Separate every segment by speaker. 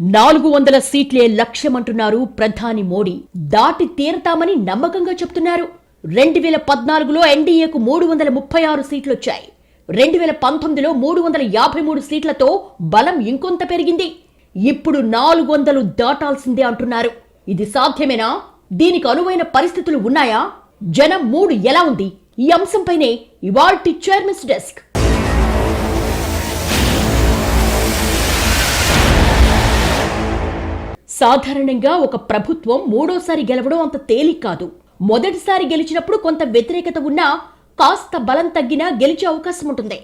Speaker 1: నాలుగు వందల సీట్లే లక్ష్యమంటున్నారు ప్రధాని మోడీ. దాటి తీరతామని నమ్మకంగా చెప్తున్నారు. రెండు వేల పద్నాలుగులో ఎన్డీఏకు మూడు వందల ముప్పై ఆరు సీట్లు వచ్చాయి రెండు వేల పంతొమ్మిదిలో మూడు వందల యాభై మూడు సీట్లతో బలం ఇంకొంత పెరిగింది. ఇప్పుడు నాలుగు వందలు దాటాల్సిందే అంటున్నారు. ఇది సాధ్యమేనా? దీనికి అనువైన పరిస్థితులు ఉన్నాయా? జనం మూడు ఎలా ఉంది? ఈ అంశంపైనే ఇవాల్టి చైర్మన్స్ డెస్క్. సాధారణంగా ఒక ప్రభుత్వం మూడోసారి గెలవడం అంత తేలిక కాదు. మొదటిసారి గెలిచినప్పుడు కొంత వ్యతిరేకత ఉన్నా కాస్త బలం తగ్గినా గెలిచే అవకాశం ఉంటుంది.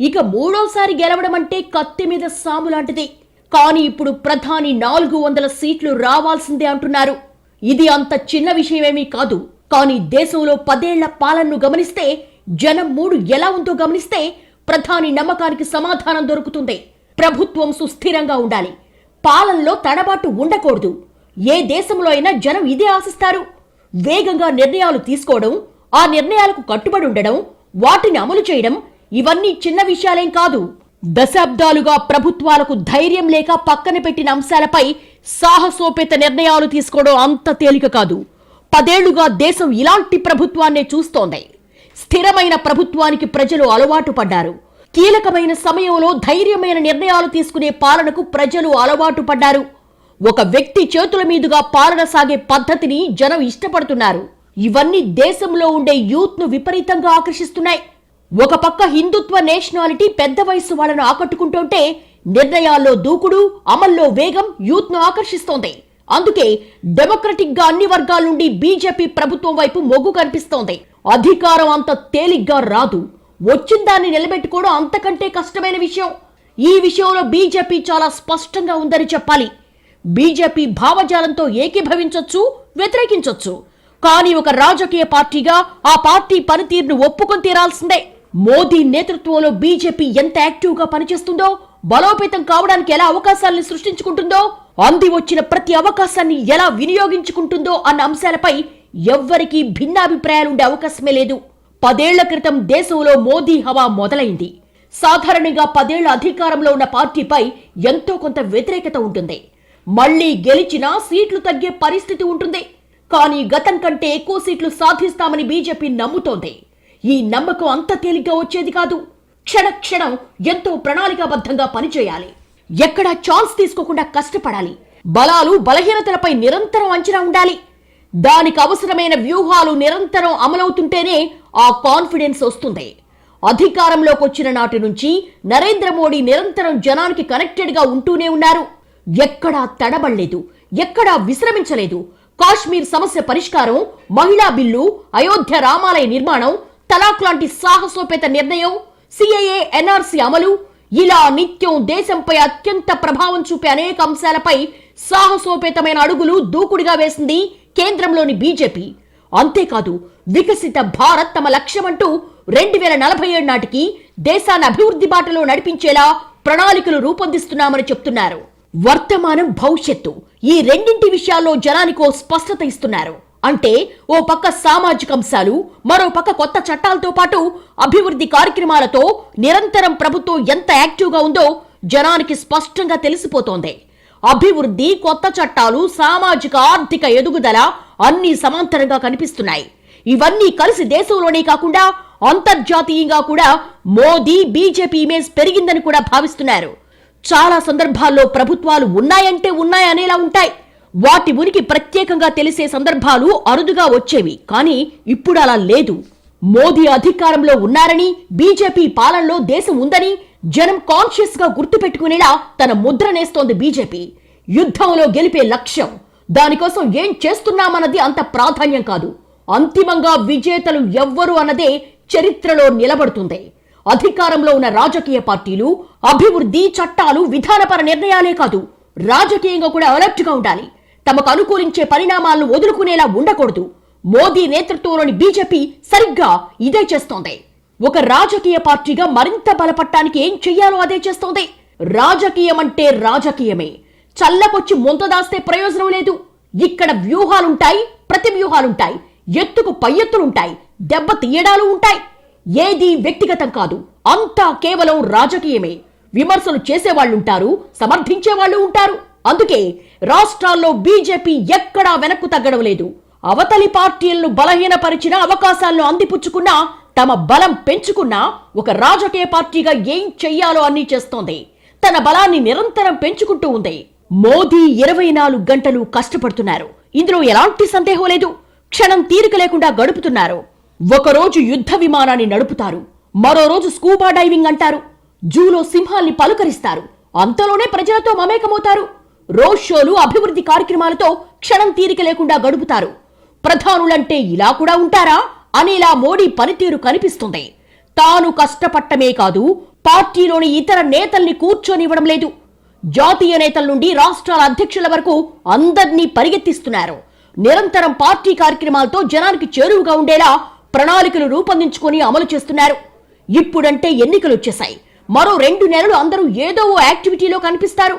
Speaker 1: ఇక మూడోసారి గెలవడం అంటే కత్తి మీద సాము లాంటిది. కానీ ఇప్పుడు ప్రధాని నాలుగు వందల సీట్లు రావాల్సిందే అంటున్నారు. ఇది అంత చిన్న విషయమేమీ కాదు. కానీ దేశంలో పదేళ్ళ పాలనను గమనిస్తే జనం మూడు ఎలా ఉందో గమనిస్తే ప్రధాని నమ్మకానికి సమాధానం దొరుకుతుంది. ప్రభుత్వం సుస్థిరంగా ఉండాలి. పాలనలో తడబాటు ఉండకూడదు. ఏ దేశంలో అయినా జనం ఇదే ఆశిస్తారు. వేగంగా నిర్ణయాలు తీసుకోవడం ఆ నిర్ణయాలకు కట్టుబడి ఉండడం వాటిని అమలు చేయడం ఇవన్నీ చిన్న విషయాలేం కాదు. దశాబ్దాలుగా ప్రభుత్వాలకు ధైర్యం లేక పక్కన పెట్టిన అంశాలపై సాహసోపేత నిర్ణయాలు తీసుకోవడం అంత తేలిక కాదు. పదేళ్ళుగా దేశం ఇలాంటి ప్రభుత్వాన్నే చూస్తోంది. స్థిరమైన ప్రభుత్వానికి ప్రజలు అలవాటు పడ్డారు. కీలకమైన సమయంలో ధైర్యమైన నిర్ణయాలు తీసుకునే పాలనకు ప్రజలు అలవాటు పడ్డారు. ఒక వ్యక్తి చేతుల మీదుగా పాలన సాగే పద్ధతిని జనం ఇష్టపడుతున్నారు. ఇవన్నీ దేశంలో ఉండే యూత్ను విపరీతంగా ఆకర్షిస్తున్నాయి. ఒక పక్క హిందుత్వ నేషనాలిటీ పెద్ద వయసు వాళ్ళను ఆకట్టుకుంటుంటే నిర్ణయాల్లో దూకుడు అమల్లో వేగం యూత్ను ఆకర్షిస్తోంది. అందుకే డెమోక్రటిక్గా అన్ని వర్గాల నుండి బీజేపీ ప్రభుత్వం వైపు మొగ్గు కనిపిస్తోంది. అధికారం అంత తేలిగ్గా రాదు. వచ్చిన దాన్ని నిలబెట్టుకోవడం అంతకంటే కష్టమైన విషయం. ఈ విషయంలో బీజేపీ చాలా స్పష్టంగా ఉందని చెప్పాలి. బీజేపీ భావజాలంతో ఏకీభవించవచ్చు వ్యతిరేకించవచ్చు కానీ ఒక రాజకీయ పార్టీగా ఆ పార్టీ పనితీరును ఒప్పుకొని తీరాల్సిందే. మోదీ నేతృత్వంలో బీజేపీ ఎంత యాక్టివ్గా పనిచేస్తుందో బలోపేతం కావడానికి ఎలా అవకాశాలను సృష్టించుకుంటుందో అంది వచ్చిన ప్రతి అవకాశాన్ని ఎలా వినియోగించుకుంటుందో అన్న అంశాలపై ఎవ్వరికీ భిన్నాభిప్రాయాలుండే అవకాశమే లేదు. పదేళ్ళ క్రితం దేశంలో మోదీ హవా మొదలైంది. సాధారణంగా పదేళ్ళ అధికారంలో ఉన్న పార్టీపై ఎంతో కొంత వ్యతిరేకత ఉంటుంది. మళ్ళీ గెలిచినా సీట్లు తగ్గే పరిస్థితి ఉంటుంది. కానీ గతం కంటే ఎక్కువ సీట్లు సాధిస్తామని బీజేపీ నమ్ముతోంది. ఈ నమ్మకం అంత తేలిగ్గా వచ్చేది కాదు. క్షణ క్షణం ఎంతో ప్రణాళికాబద్ధంగా పనిచేయాలి. ఎక్కడా ఛాన్స్ తీసుకోకుండా కష్టపడాలి. బలాలు బలహీనతలపై నిరంతరం అంచనా ఉండాలి. దానికి అవసరమైన వ్యూహాలు నిరంతరం అమలవుతుంటేనే ఆ కాన్ఫిడెన్స్ వస్తుంది. అధికారంలోకి వచ్చిన నాటి నుంచి నరేంద్ర మోడీ నిరంతరం జనానికి కనెక్టెడ్గా ఉంటూనే ఉన్నారు. ఎక్కడా తడబడలేదు ఎక్కడా విశ్రమించలేదు. కాశ్మీర్ సమస్య పరిష్కారం మహిళా బిల్లు అయోధ్య రామాలయ నిర్మాణం తలాక్ లాంటి సాహసోపేత నిర్ణయం సిఐఏ ఎన్ఆర్సీ అమలు ఇలా నిత్యం దేశంపై అత్యంత ప్రభావం చూపే అనేక అంశాలపై సాహసోపేతమైన అడుగులు దూకుడుగా వేసింది కేంద్రంలోని బీజేపీ. అంతేకాదు వికసిత భారత్ తమ లక్ష్యమంటూ రెండు వేల నలభై ఏడు నాటికి దేశాన్ని అభివృద్ధి బాటలో నడిపించేలా ప్రణాళికలు రూపొందిస్తున్నామని చెప్తున్నారు. వర్తమానం భవిష్యత్తు ఈ రెండింటి విషయాల్లో జనానికో స్పష్టత ఇస్తున్నారు. అంటే ఓ పక్క సామాజిక అంశాలు మరో పక్క కొత్త చట్టాలతో పాటు అభివృద్ధి కార్యక్రమాలతో నిరంతరం ప్రభుత్వం ఎంత యాక్టివ్గా ఉందో జనానికి స్పష్టంగా తెలిసిపోతోంది. అభివృద్ధి కొత్త చట్టాలు సామాజిక ఆర్థిక ఎదుగుదల అన్ని సమాంతరంగా కనిపిస్తున్నాయి. ఇవన్నీ కలిసి దేశంలోనే కాకుండా అంతర్జాతీయంగా కూడా మోదీ బీజేపీ ఇమేజ్ పెరిగిందని కూడా భావిస్తున్నారు. చాలా సందర్భాల్లో ప్రభుత్వాలు ఉన్నాయంటే ఉన్నాయనేలా ఉంటాయి. వాటి ఉనికి ప్రత్యేకంగా తెలిసే సందర్భాలు అరుదుగా వచ్చేవి. కానీ ఇప్పుడు అలా లేదు. మోదీ అధికారంలో ఉన్నారని బీజేపీ పాలనలో దేశం ఉందని జనం కాన్షియస్గా గుర్తుపెట్టుకునేలా తన ముద్రనేస్తోంది బీజేపీ. యుద్ధంలో గెలిపే లక్ష్యం దానికోసం ఏం చేస్తున్నామన్నది అంత ప్రాధాన్యం కాదు. అంతిమంగా విజేతలు ఎవ్వరు అన్నదే చరిత్రలో నిలబడుతుంది. అధికారంలో ఉన్న రాజకీయ పార్టీలు అభివృద్ధి చట్టాలు విధానపర నిర్ణయాలే కాదు. రాజకీయంగా కూడా అలర్ట్గా ఉండాలి. తమకు అనుకూలించే పరిణామాలను వదులుకునేలా ఉండకూడదు. మోదీ నేతృత్వంలోని బీజేపీ సరిగ్గా ఇదే చేస్తోంది. ఒక రాజకీయ పార్టీగా మరింత బలపట్టానికి ఏం చెయ్యాలో అదే చేస్తోంది. రాజకీయం అంటే రాజకీయమే. చల్లకొచ్చి ముంత దాస్తే ప్రయోజనం లేదు. ఇక్కడ వ్యూహాలుంటాయి ప్రతి వ్యూహాలుంటాయి ఎత్తుకు పై ఎత్తులుంటాయి దెబ్బ తీయడాలు ఉంటాయి. ఏది వ్యక్తిగతం కాదు అంతా కేవలం రాజకీయమే. విమర్శలు చేసేవాళ్ళుంటారు సమర్థించే వాళ్ళు ఉంటారు. అందుకే రాష్ట్రాల్లో బీజేపీ ఎక్కడా వెనక్కు తగ్గడం లేదు. అవతలి పార్టీలను బలహీనపరిచిన అవకాశాలను అందిపుచ్చుకున్నా తమ బలం పెంచుకున్నా ఒక రాజకీయ పార్టీగా ఏం చెయ్యాలో అన్నీ చేస్తోంది. తన బలాన్ని నిరంతరం పెంచుకుంటూ ఉంది. మోదీ ఇరవై నాలుగు గంటలు కష్టపడుతున్నారు. ఇందులో ఎలాంటి సందేహం లేదు. క్షణం తీరిక లేకుండా గడుపుతున్నారు. ఒకరోజు యుద్ధ విమానాన్ని నడుపుతారు. మరో రోజు స్కూబా డైవింగ్ అంటారు. జూలో సింహాల్ని పలుకరిస్తారు. అంతలోనే ప్రజలతో మమేకమవుతారు. రోడ్ షోలు అభివృద్ధి కార్యక్రమాలతో క్షణం తీరిక లేకుండా గడుపుతారు. ప్రధానులంటే ఇలా కూడా ఉంటారా? అనేలా మోడీ పనితీరు కనిపిస్తుంది. తాను కష్టపట్టమే కాదు పార్టీలోని ఇతర నేతల్ని కూర్చొనివ్వడం లేదు. జాతీయ నేతల నుండి రాష్ట్రాల అధ్యక్షుల వరకు అందర్నీ పరిగెత్తిస్తున్నారు. నిరంతరం పార్టీ కార్యక్రమాలతో జనానికి చేరువుగా ఉండేలా ప్రణాళికలు రూపొందించుకొని అమలు చేస్తున్నారు. ఇప్పుడంటే ఎన్నికలు వచ్చేశాయి మరో రెండు నెలలు అందరూ ఏదో ఓ యాక్టివిటీలో కనిపిస్తారు.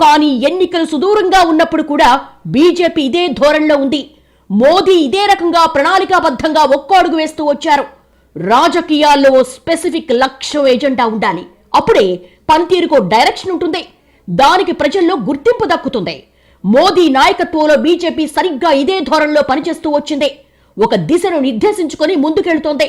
Speaker 1: కానీ ఎన్నికలు సుదూరంగా ఉన్నప్పుడు కూడా బీజేపీ ఇదే ధోరణిలో ఉంది. మోదీ ఇదే రకంగా ప్రణాళికాబద్ధంగా ఒక్కో అడుగు వేస్తూ వచ్చారు. రాజకీయాల్లో ఓ స్పెసిఫిక్ లక్ష్యం ఏజెండా ఉండాలి. అప్పుడే పనితీరుకో డైరెక్షన్ ఉంటుంది. దానికి ప్రజల్లో గుర్తింపు దక్కుతుంది. మోదీ నాయకత్వంలో బీజేపీ సరిగ్గా ఇదే ధోరణిలో పనిచేస్తూ వచ్చింది. ఒక దిశను నిర్దేశించుకొని ముందుకెళ్తోంది.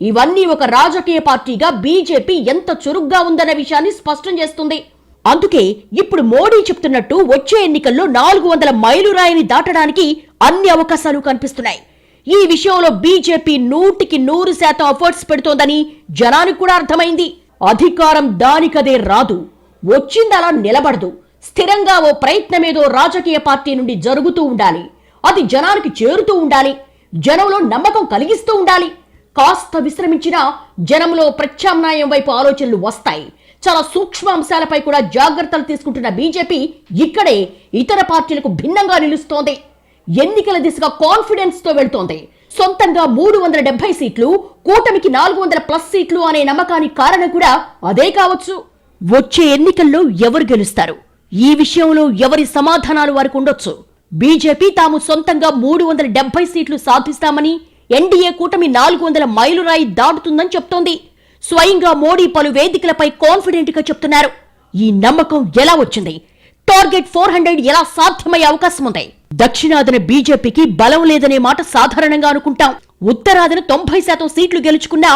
Speaker 1: ఇవన్నీ ఒక రాజకీయ పార్టీగా బీజేపీ ఎంత చురుగ్గా ఉందన్న విషయాన్ని స్పష్టం చేస్తుంది. అందుకే ఇప్పుడు మోడీ చెప్తున్నట్టు వచ్చే ఎన్నికల్లో నాలుగు వందల మైలురాయిని దాటడానికి అన్ని అవకాశాలు కనిపిస్తున్నాయి. ఈ విషయంలో బీజేపీ నూటికి నూరు శాతం అఫర్ట్స్ పెడుతోందని జనానికి కూడా అర్థమైంది. అధికారం దానికదే రాదు. వచ్చిందలా నిలబడదు. స్థిరంగా ఓ ప్రయత్నమేదో రాజకీయ పార్టీ నుండి జరుగుతూ ఉండాలి. అది జనానికి చేరుతూ ఉండాలి. జనంలో నమ్మకం కలిగిస్తూ ఉండాలి. కాస్త విశ్రమించినా జనంలో ప్రత్యామ్నాయం వైపు ఆలోచనలు వస్తాయి. చాలా సూక్ష్మ అంశాలపై కూడా జాగ్రత్తలు తీసుకుంటున్న బీజేపీ ఇక్కడే ఇతర పార్టీలకు భిన్నంగా నిలుస్తోంది. ఎన్నికల దిశగా కాన్ఫిడెన్స్తో వెళ్తోంది. సొంతంగా మూడు వందల డెబ్బై సీట్లు కూటమికి నాలుగు వందల ప్లస్ సీట్లు అనే నమ్మకానికి కారణం కూడా అదే కావచ్చు. వచ్చే ఎన్నికల్లో ఎవరు గెలుస్తారు? ఈ విషయంలో ఎవరి సమాధానాలు వారికి ఉండొచ్చు? బీజేపీ తాము సొంతంగా మూడు వందల డెబ్బై సీట్లు సాధిస్తామని ఎన్డీఏ కూటమి నాలుగు వందల మైలురాయి దాటుతుందని చెప్తోంది. స్వయంగా మోడీ పలు వేదికలపై కాన్ఫిడెంట్గా చెప్తున్నారు. ఈ నమ్మకం ఎలా వచ్చింది? టార్గెట్ ఫోర్ హండ్రెడ్ ఎలా సాధ్యమయ్యే అవకాశం ఉంది? దక్షిణాదిన బీజేపీకి బలం లేదనే మాట సాధారణంగా అనుకుంటాం. ఉత్తరాదిన తొంభై శాతం సీట్లు గెలుచుకున్నా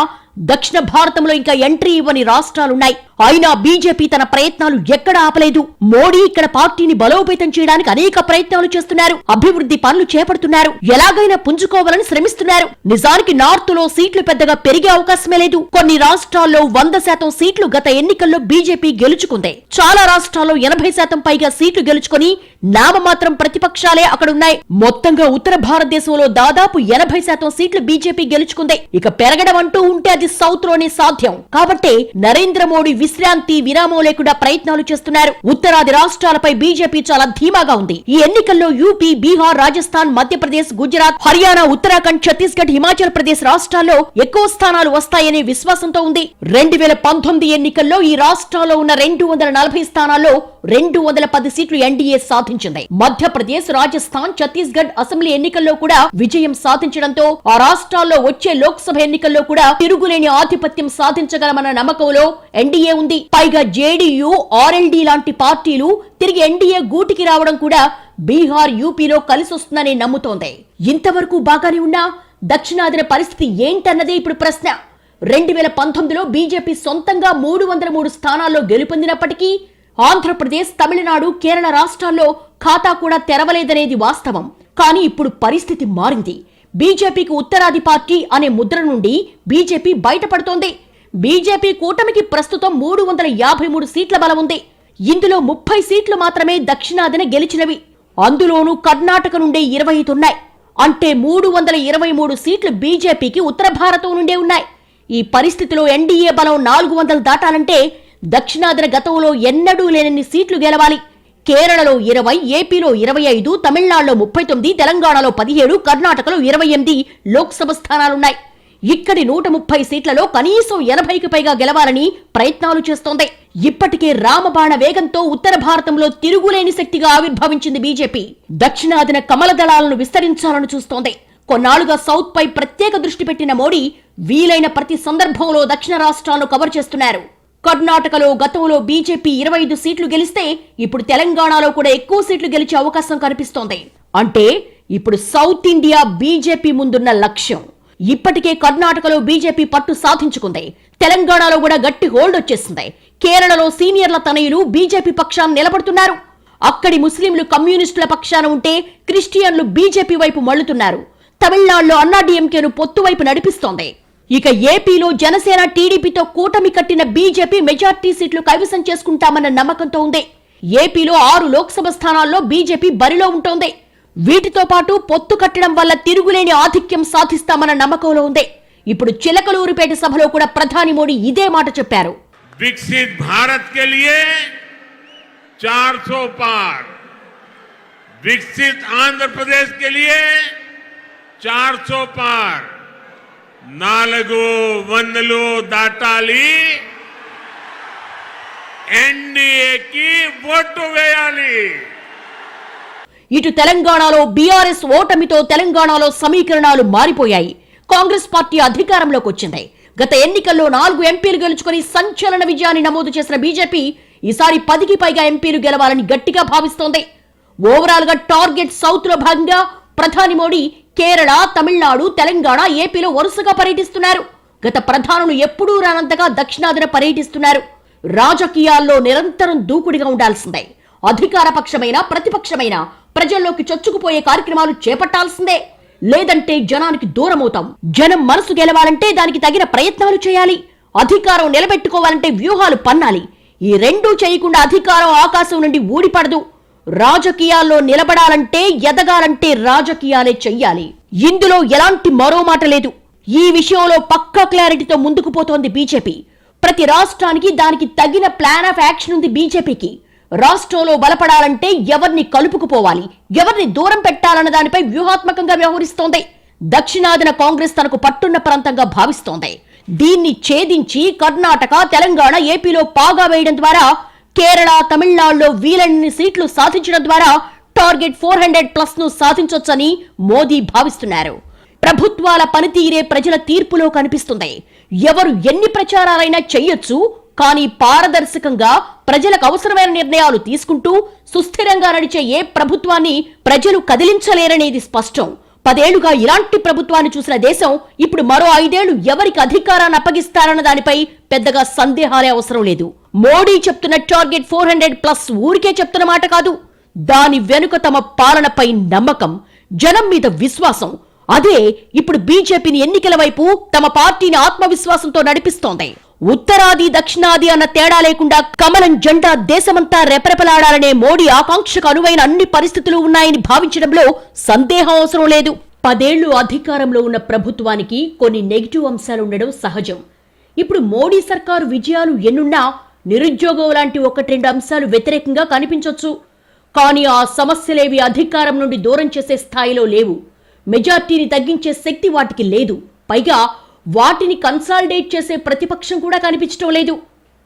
Speaker 1: దక్షిణ భారతంలో ఇంకా ఎంట్రీ ఇవ్వని రాష్ట్రాలున్నాయి. అయినా బీజేపీ తన ప్రయత్నాలు ఎక్కడ ఆపలేదు. మోడీ ఇక్కడ పార్టీని బలోపేతం చేయడానికి అనేక ప్రయత్నాలు చేస్తున్నారు. అభివృద్ధి పనులు చేపడుతున్నారు. ఎలాగైనా పుంజుకోవాలని శ్రమిస్తున్నారు. నిజానికి నార్త్లో సీట్లు పెద్దగా పెరిగే అవకాశమే లేదు. కొన్ని రాష్ట్రాల్లో వంద శాతం సీట్లు గత ఎన్నికల్లో బీజేపీ గెలుచుకుంది. చాలా రాష్ట్రాల్లో ఎనభై శాతం పైగా సీట్లు గెలుచుకుని నామమాత్రం ప్రతిపక్షాలే అక్కడున్నాయి. మొత్తంగా ఉత్తర భారతదేశంలో దాదాపు ఎనభై శాతం సీట్లు బీజేపీ గెలుచుకుంది. ఇక పెరగడం అంటూ ఉంటే అది సౌత్లోనే సాధ్యం. కాబట్టి నరేంద్ర మోడీ విశ్రాంతి విరామం లేకుండా ప్రయత్నాలు చేస్తున్నారు. ఉత్తరాది రాష్ట్రాలపై బీజేపీ చాలా ధీమాగా ఉంది. ఈ ఎన్నికల్లో యూపీ బీహార్ రాజస్థాన్ మధ్యప్రదేశ్ గుజరాత్ హర్యానా ఉత్తరాఖండ్ ఛత్తీస్గఢ్ హిమాచల్ ప్రదేశ్ రాష్ట్రాల్లో ఎక్కువ స్థానాలు వస్తాయనే విశ్వాసంతో ఉంది. రెండు వేల పంతొమ్మిది ఎన్నికల్లో ఈ రాష్ట్రాల్లో ఉన్న రెండు వందల నలభై స్థానాల్లో రెండు వందల పది సీట్లు ఎన్డీఏ సాధించింది. మధ్యప్రదేశ్ రాజస్థాన్ ఛత్తీస్గఢ్ అసెంబ్లీ ఎన్నికల్లో కూడా విజయం సాధించడంతో ఆ రాష్ట్రాల్లో వచ్చే లోక్సభ ఎన్నికల్లో కూడా తిరుగులేని ఆధిపత్యం సాధించగలమన్న నమ్మకంలో ఎన్డీఏ ఉంది. పైగా జేడీయూ ఆర్ఎల్డీ లాంటి పార్టీలు తిరిగి ఎన్డీఏ గూటికి రావడం కూడా బీహార్ యూపీలో కలిసొస్తుందని నమ్ముతోంది. ఇంతవరకు బాగానే ఉన్నా? దక్షిణాదిన పరిస్థితి ఏంటన్నదే ఇప్పుడు ప్రశ్న. రెండు వేల పంతొమ్మిదిలో బీజేపీ సొంతంగా మూడు వందల మూడు స్థానాల్లో గెలుపొందినప్పటికీ ఆంధ్రప్రదేశ్ తమిళనాడు కేరళ రాష్ట్రాల్లో ఖాతా కూడా తెరవలేదనేది వాస్తవం. కానీ ఇప్పుడు పరిస్థితి మారింది. బీజేపీకి ఉత్తరాది పార్టీ అనే ముద్ర నుండి బీజేపీ బయటపడుతోంది. బీజేపీ కూటమికి ప్రస్తుతం మూడు వందల యాభై మూడు సీట్ల బలం ఉంది. ఇందులో ముప్పై సీట్లు మాత్రమే దక్షిణాదిన గెలిచినవి. అందులోనూ కర్ణాటక నుండే ఇరవై ఐదు ఉన్నాయి. అంటే మూడు వందల ఇరవై మూడు సీట్లు బీజేపీకి ఉత్తర భారతం నుండే ఉన్నాయి. ఈ పరిస్థితిలో ఎన్డీఏ బలం నాలుగు వందలు దాటాలంటే దక్షిణాదిన గతంలో ఎన్నడూ లేనన్ని సీట్లు గెలవాలి. కేరళలో ఇరవై ఏపీలో ఇరవై ఐదు తమిళనాడులో ముప్పై తొమ్మిది తెలంగాణలో పదిహేడు కర్ణాటకలో ఇరవై ఎనిమిది లోక్సభ స్థానాలున్నాయి. ఇక్కడి నూట ముప్పై సీట్లలో కనీసం ఎనభైకి పైగా గెలవాలని ప్రయత్నాలు చేస్తోంది. ఇప్పటికే రామబాణ వేగంతో ఉత్తర భారతంలో తిరుగులేని శక్తిగా ఆవిర్భవించింది బీజేపీ. దక్షిణాదిన కమల దళాలను విస్తరించాలని చూస్తోంది. కొన్నాళ్ళుగా సౌత్ పై ప్రత్యేక దృష్టి పెట్టిన మోడీ వీలైన ప్రతి సందర్భంలో దక్షిణ రాష్ట్రాలను కవర్ చేస్తున్నారు. కర్ణాటకలో గతంలో బీజేపీ ఇరవై ఐదు సీట్లు గెలిస్తే ఇప్పుడు తెలంగాణలో కూడా ఎక్కువ సీట్లు గెలిచే అవకాశం కనిపిస్తోంది. అంటే ఇప్పుడు సౌత్ ఇండియా బీజేపీ ముందున్న లక్ష్యం. ఇప్పటికే కర్ణాటకలో బీజేపీ పట్టు సాధించుకుంది. తెలంగాణలో కూడా గట్టి హోల్డ్ వచ్చేసింది. కేరళలో సీనియర్ల తనయులు బీజేపీ పక్షాన్ని నిలబడుతున్నారు. అక్కడి ముస్లింలు కమ్యూనిస్టుల పక్షాన ఉంటే క్రిస్టియన్లు బీజేపీ వైపు మళ్ళుతున్నారు తమిళనాడులో అన్నాడీఎంకేను పొత్తు వైపు నడిపిస్తోంది. ఇక ఏపీలో జనసేన టీడీపీతో కూటమి కట్టిన బీజేపీ మెజార్టీ సీట్లు కైవసం చేసుకుంటామన్న నమ్మకంతో ఉంది. ఏపీలో ఆరు లోక్సభ స్థానాల్లో బీజేపీ బరిలో ఉంటోంది. వీటితో పాటు పొత్తు కట్టడం వల్ల తిరుగులేని ఆధిక్యం సాధిస్తామన్న నమ్మకంలో ఉంది. ఇప్పుడు చిలకలూరుపేట సభలో కూడా ప్రధాని మోడీ ఇదే మాట చెప్పారు.
Speaker 2: వికసిత్ భారత్ పార్. వికసిత్ ఆంధ్రప్రదేశ్ పార్. నాలుగు వందలు దాటాలి. ఎన్డీఏకి ఓటు వేయాలి.
Speaker 1: ఇటు తెలంగాణలో బీఆర్ఎస్ ఓటమితో తెలంగాణలో సమీకరణాలు మారిపోయాయి. కాంగ్రెస్ పార్టీ అధికారంలోకి వచ్చింది. గత ఎన్నికల్లో నాలుగు ఎంపీలు గెలుచుకుని సంచలన విజయాన్ని నమోదు చేసిన బీజేపీ ఈసారి పదికి పైగా ఎంపీలు గెలవాలని గట్టిగా భావిస్తోంది. ఓవరాల్గా టార్గెట్ సౌత్లో భాగంగా ప్రధాని మోడీ కేరళ తమిళనాడు తెలంగాణ ఏపీలో వరుసగా పర్యటిస్తున్నారు. గత ప్రధానులు ఎప్పుడూ రానంతగా దక్షిణాదిన పర్యటిస్తున్నారు. రాజకీయాల్లో నిరంతరం దూకుడిగా ఉండాల్సిందే. అధికార పక్షమైన ప్రతిపక్షమైన ప్రజల్లోకి చొచ్చుకుపోయే కార్యక్రమాలు చేపట్టాల్సిందే. లేదంటే జనానికి దూరమవుతాం. జనం మనసు గెలవాలంటే దానికి తగిన ప్రయత్నాలు చేయాలి. అధికారం నిలబెట్టుకోవాలంటే వ్యూహాలు పన్నాలి. ఈ రెండూ చేయకుండా అధికారం ఆకాశం నుండి ఊడిపడదు. రాజకీయాల్లో నిలబడాలంటే ఎదగాలంటే రాజకీయాలే చెయ్యాలి. ఇందులో ఎలాంటి మరో మాట లేదు. ఈ విషయంలో పక్కా క్లారిటీతో ముందుకు పోతోంది బీజేపీ. ప్రతి రాష్ట్రానికి దానికి తగిన ప్లాన్ ఆఫ్ యాక్షన్ ఉంది బీజేపీకి. రాష్ట్రంలో బలపడాలంటే ఎవరిని కలుపుకుపోవాలి? ఎవరిని దూరం పెట్టాలన్న దానిపై వ్యూహాత్మకంగా వ్యవహరిస్తోంది. దక్షిణాదిన కాంగ్రెస్ తనకు పట్టున్న ప్రాంతంగా భావిస్తోంది. దీన్ని ఛేదించి కర్ణాటక తెలంగాణ ఏపీలో పాగా వేయడం ద్వారా కేరళ తమిళనాడులో వీలన్ని సీట్లు సాధించడం ద్వారా టార్గెట్ ఫోర్ హండ్రెడ్ ప్లస్ను సాధించొచ్చని మోదీ భావిస్తున్నారు. ప్రభుత్వాల పనితీరే ప్రజల తీర్పులో కనిపిస్తుంది. ఎవరు ఎన్ని ప్రచారాలైనా చెయ్యొచ్చు కానీ పారదర్శకంగా ప్రజలకు అవసరమైన నిర్ణయాలు తీసుకుంటూ సుస్థిరంగా నడిచే ఏ ప్రభుత్వాన్ని ప్రజలు కదిలించలేరనేది స్పష్టం. పదేళ్ళుగా ఇలాంటి ప్రభుత్వాన్ని చూసిన దేశం ఇప్పుడు మరో ఐదేళ్ళు ఎవరికి అధికారాన్ని అప్పగిస్తారన్న దానిపై పెద్దగా సందేహాలే అవసరం లేదు. మోడీ చెప్తున్న టార్గెట్ ఫోర్ హండ్రెడ్ ప్లస్ ఊరికే చెప్తున్న మాట కాదు. దాని వెనుక తమ పాలనపై నమ్మకం జనం మీద విశ్వాసం. అదే ఇప్పుడు బీజేపీని ఎన్నికల వైపు తమ పార్టీని ఆత్మవిశ్వాసంతో నడిపిస్తోంది. ఉత్తరాది దక్షిణాది అన్న తేడా లేకుండా కమలం జెండా దేశమంతా రెపరెపలాడాలనే మోడీ ఆకాంక్షకు అనువైన అన్ని పరిస్థితులు ఉన్నాయని భావించడంలో సందేహం అవసరం లేదు. పదేళ్ళు అధికారంలో ఉన్న ప్రభుత్వానికి కొన్ని నెగిటివ్ అంశాలు ఉండడం సహజం. ఇప్పుడు మోడీ సర్కారు విజయాలు ఎన్నున్నా నిరుద్యోగం లాంటి ఒకటి రెండు అంశాలు వ్యతిరేకంగా కనిపించొచ్చు. కానీ ఆ సమస్యలేవి అధికారం నుండి దూరం చేసే స్థాయిలో లేవు. మెజార్టీని తగ్గించే శక్తి వాటికి లేదు. పైగా వాటిని కన్సాలిడేట్ చేసే ప్రతిపక్షం కూడా కనిపించడం లేదు.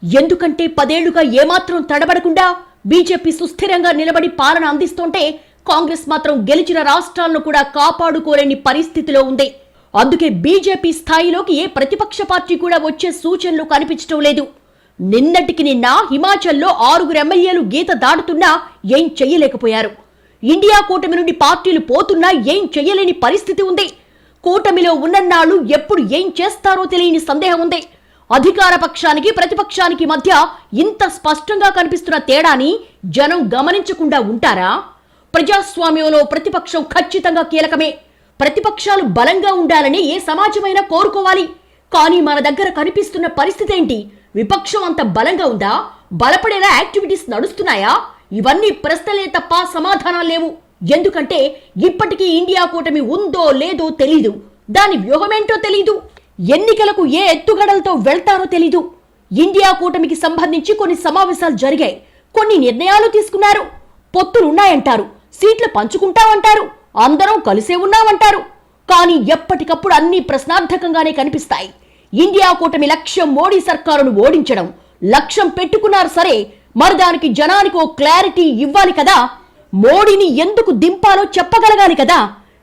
Speaker 1: ఎందుకంటే పదేళ్ళుగా ఏమాత్రం తడబడకుండా బీజేపీ సుస్థిరంగా నిలబడి పాలన అందిస్తుంటే కాంగ్రెస్ మాత్రం గెలిచిన రాష్ట్రాలను కూడా కాపాడుకోలేని పరిస్థితిలో ఉంది. అందుకే బీజేపీ స్థాయిలోకి ఏ ప్రతిపక్ష పార్టీ కూడా వచ్చే సూచనలు కనిపించడం లేదు. నిన్నటికి నిన్న హిమాచల్లో ఆరుగురు ఎమ్మెల్యేలు గీత దాటుతున్నా ఏం చెయ్యలేకపోయారు. ఇండియా కూటమి నుండి పార్టీలు పోతున్నా ఏం చెయ్యలేని పరిస్థితి ఉంది. కూటమిలో ఉన్నన్నాళ్ళు ఎప్పుడు ఏం చేస్తారో తెలియని సందేహం ఉంది. అధికార పక్షానికి ప్రతిపక్షానికి మధ్య ఇంత స్పష్టంగా కనిపిస్తున్న తేడాని జనం గమనించకుండా ఉంటారా? ప్రజాస్వామ్యంలో ప్రతిపక్షం ఖచ్చితంగా కీలకమే. ప్రతిపక్షాలు బలంగా ఉండాలని ఏ సమాజమైనా కోరుకోవాలి. కానీ మన దగ్గర కనిపిస్తున్న పరిస్థితి ఏంటి విపక్షం అంత బలంగా ఉందా? బలపడేలా యాక్టివిటీస్ నడుస్తున్నాయా? ఇవన్నీ ప్రశ్నలే తప్ప సమాధానాలు లేవు. ఎందుకంటే ఇప్పటికీ ఇండియా కూటమి ఉందో లేదో తెలీదు. దాని వ్యూహమేంటో తెలీదు. ఎన్నికలకు ఏ ఎత్తుగడలతో వెళ్తారో తెలీదు. ఇండియా కూటమికి సంబంధించి కొన్ని సమావేశాలు జరిగాయి. కొన్ని నిర్ణయాలు తీసుకున్నారు. పొత్తులున్నాయంటారు. సీట్లు పంచుకుంటామంటారు. అందరం కలిసే ఉన్నామంటారు. కానీ ఎప్పటికప్పుడు అన్ని ప్రశ్నార్థకంగానే కనిపిస్తాయి. ఇండియా కూటమి లక్ష్యం మోడీ సర్కారును ఓడించడం. లక్ష్యం పెట్టుకున్నారు సరే మరి దానికి జనానికి ఓ క్లారిటీ ఇవ్వాలి కదా? మోడీని ఎందుకు దింపాలో చెప్పగలగాలి కదా?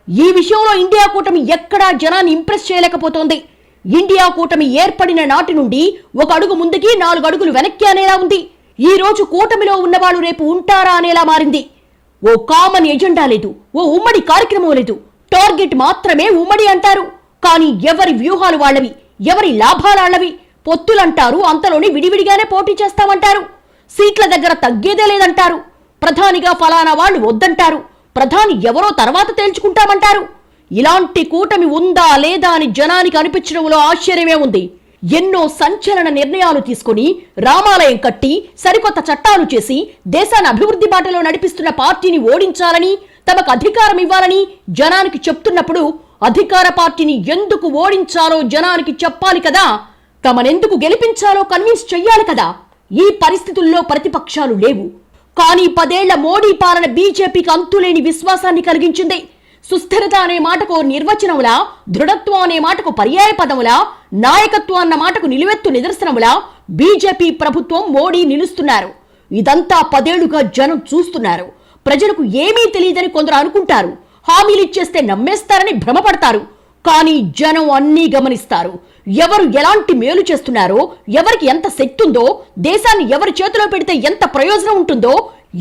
Speaker 1: ఈ విషయంలో ఇండియా కూటమి ఎక్కడా జనాన్ని ఇంప్రెస్ చేయలేకపోతోంది. ఇండియా కూటమి ఏర్పడిన నాటి నుండి ఒక అడుగు ముందుకి నాలుగు అడుగులు వెనక్కి అనేలా ఉంది. ఈ రోజు కూటమిలో ఉన్నవాళ్ళు రేపు ఉంటారా అనేలా మారింది. ఓ కామన్ ఎజెండా లేదు ఓ ఉమ్మడి కార్యక్రమం లేదు. టార్గెట్ మాత్రమే ఉమ్మడి అంటారు. కానీ ఎవరి వ్యూహాలు వాళ్ళవి ఎవరి లాభాలాళ్ళవి పొత్తులంటారు అంతలోనే విడివిడిగానే పోటీ చేస్తామంటారు. సీట్ల దగ్గర తగ్గేదే లేదంటారు. ప్రధానిగా ఫలానా వాళ్ళు వద్దంటారు. ప్రధాని ఎవరో తర్వాత తేల్చుకుంటామంటారు. ఇలాంటి కూటమి ఉందా లేదా అని జనానికి అనిపించడంలో ఆశ్చర్యమే ఉంది. ఎన్నో సంచలన నిర్ణయాలు తీసుకుని రామాలయం కట్టి సరికొత్త చట్టాలు చేసి దేశాన్ని అభివృద్ధి బాటలో నడిపిస్తున్న పార్టీని ఓడించాలని తమకు అధికారం ఇవ్వాలని జనానికి చెప్తున్నప్పుడు అధికార పార్టీని ఎందుకు ఓడించాలో జనానికి చెప్పాలి కదా. తమనెందుకు గెలిపించాలో కన్విన్స్ చెయ్యాలి కదా. ఈ పరిస్థితుల్లో ప్రతిపక్షాలు లేవు. కానీ పదేళ్ళ మోడీ పాలన బీజేపీకి అంతులేని విశ్వాసాన్ని కలిగించింది. సుస్థిరత అనే మాటకు నిర్వచనములా దృఢత్వం అనే మాటకు పర్యాయ పదములా నాయకత్వం అన్న మాటకు నిలువెత్తు నిదర్శనములా బీజేపీ ప్రభుత్వం మోడీ నిలుస్తున్నారు. ఇదంతా పదేళ్ళుగా జనం చూస్తున్నారు. ప్రజలకు ఏమీ తెలియదని కొందరు అనుకుంటారు. హామీలు ఇచ్చేస్తే నమ్మేస్తారని భ్రమపడతారు. కానీ జనం అన్నీ గమనిస్తారు. ఎవరు ఎలాంటి మేలు చేస్తున్నారో ఎవరికి ఎంత శక్తి ఉందో దేశాన్ని ఎవరి చేతిలో పెడితే ఎంత ప్రయోజనం ఉంటుందో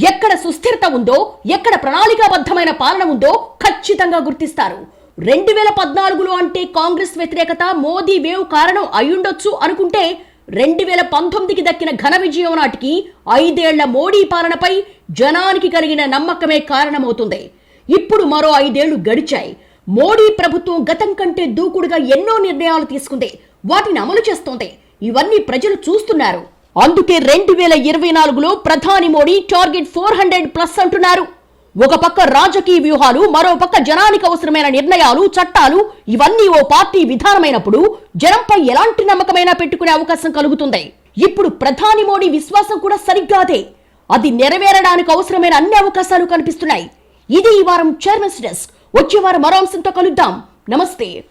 Speaker 1: ఎక్కడ సుస్థిరత ఉందో ఎక్కడ ప్రణాళికాబద్ధమైన పాలన ఉందో ఖచ్చితంగా గుర్తిస్తారు. రెండు వేల పద్నాలుగులో అంటే కాంగ్రెస్ వ్యతిరేకత మోదీ వేవ్ కారణం అయ్యుండొచ్చు అనుకుంటే రెండు వేల పంతొమ్మిదికి దక్కిన ఘన విజయం నాటికి ఐదేళ్ళ మోడీ పాలనపై జనానికి కలిగిన నమ్మకమే కారణమవుతుంది. ఇప్పుడు మరో ఐదేళ్ళు గడిచాయి. మోడీ ప్రభుత్వం గతం కంటే దూకుడుగా ఎన్నో నిర్ణయాలు తీసుకుంది. వాటిని అమలు చేస్తోంది. ఇవన్నీ ప్రజలు చూస్తున్నారు. అందుకే రెండు వేల ఇరవై నాలుగులో ప్రధాని Modi target four hundred plus అంటున్నారు. ఒక పక్క రాజకీయ వ్యూహాలు మరో పక్క జనానికి అవసరమైన నిర్ణయాలు చట్టాలు ఇవన్నీ ఓ పార్టీ విధానమైనప్పుడు జనంపై ఎలాంటి నమ్మకమైనా పెట్టుకునే అవకాశం కలుగుతుంది. ఇప్పుడు ప్రధాని మోడీ విశ్వాసం కూడా సరిగ్గా అదే. అది నెరవేరడానికి అవసరమైన అన్ని అవకాశాలు కనిపిస్తున్నాయి. ఇది ఈ వారం చైర్మన్స్ డెస్క్. వచ్చే వారం మరో అంశంతో కలుద్దాం. నమస్తే.